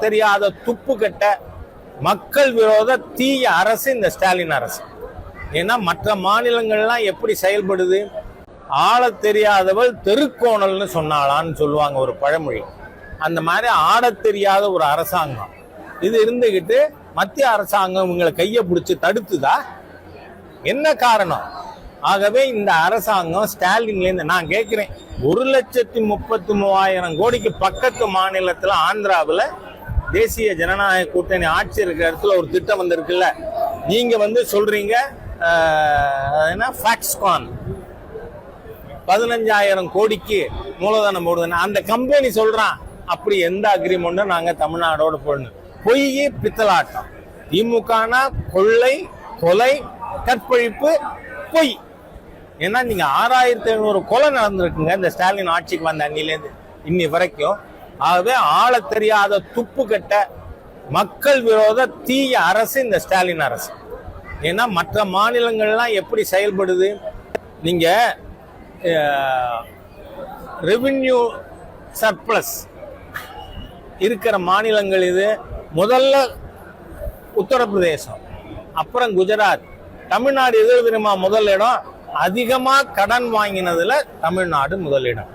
தெரியாத துப்பு கட்ட மக்கள் விரோத தீய அரசு இந்த ஸ்டாலின் அரசு. ஏன்னா மற்ற மாநிலங்கள்லாம் எப்படி செயல்படுது? ஆள தெரியாதவள் தெருக்கோணல்னு சொன்னாளான்னு சொல்லுவாங்க ஒரு பழமொழி. அந்த மாதிரி ஆட தெரியாத ஒரு அரசாங்கம். இது இருந்துகிட்டு மத்திய அரசாங்கம் இவங்களை கையை பிடிச்சி தடுத்துதா? என்ன காரணம்? ஆகவே இந்த அரசாங்கம் ஸ்டாலின்லேருந்து நான் கேட்குறேன் ஒரு லட்சத்தி முப்பத்தி மூவாயிரம் கோடிக்கு பக்கத்து மாநிலத்தில் ஆந்திராவில் தேசிய ஜனநாயக கூட்டணி ஆட்சி இருக்கிற இடத்துல ஒரு திட்டம் வந்திருக்குல்ல. நீங்க வந்து சொல்றீங்க என்ன? ஃபேக்ஸ்கான் பதினஞ்சாயிரம் கோடிக்கு மூலதனம் போடுதுன்னு. அந்த கம்பெனி சொல்றான் அப்படி எந்த அக்ரிமெண்ட்டும் நாங்க தமிழ்நாடோட போடணும் பொய் பித்தலாட்டம். திமுகனா கொள்ளை கொலை கற்பழிப்பு பொய். ஏன்னா நீங்க ஆறாயிரத்தி ஐநூறு கொலை நடந்திருக்குங்க. இந்த ஸ்டாலின் ஆட்சிக்கு வந்த அன்னிலேருந்து இன்னி வரைக்கும். ஆகவே ஆள தெரியாத துப்பு கட்ட மக்கள் விரோத தீய அரசு இந்த ஸ்டாலின் அரசு. ஏன்னா மற்ற மாநிலங்கள்லாம் எப்படி செயல்படுது? நீங்க ரெவின்யூ சர்ப்ளஸ் இருக்கிற மாநிலங்கள் இது. முதல்ல உத்தரப்பிரதேசம் அப்புறம் குஜராத். தமிழ்நாடு எது தெரியுமா முதலிடம் அதிகமாக கடன் வாங்கினதுல தமிழ்நாடு முதலிடம்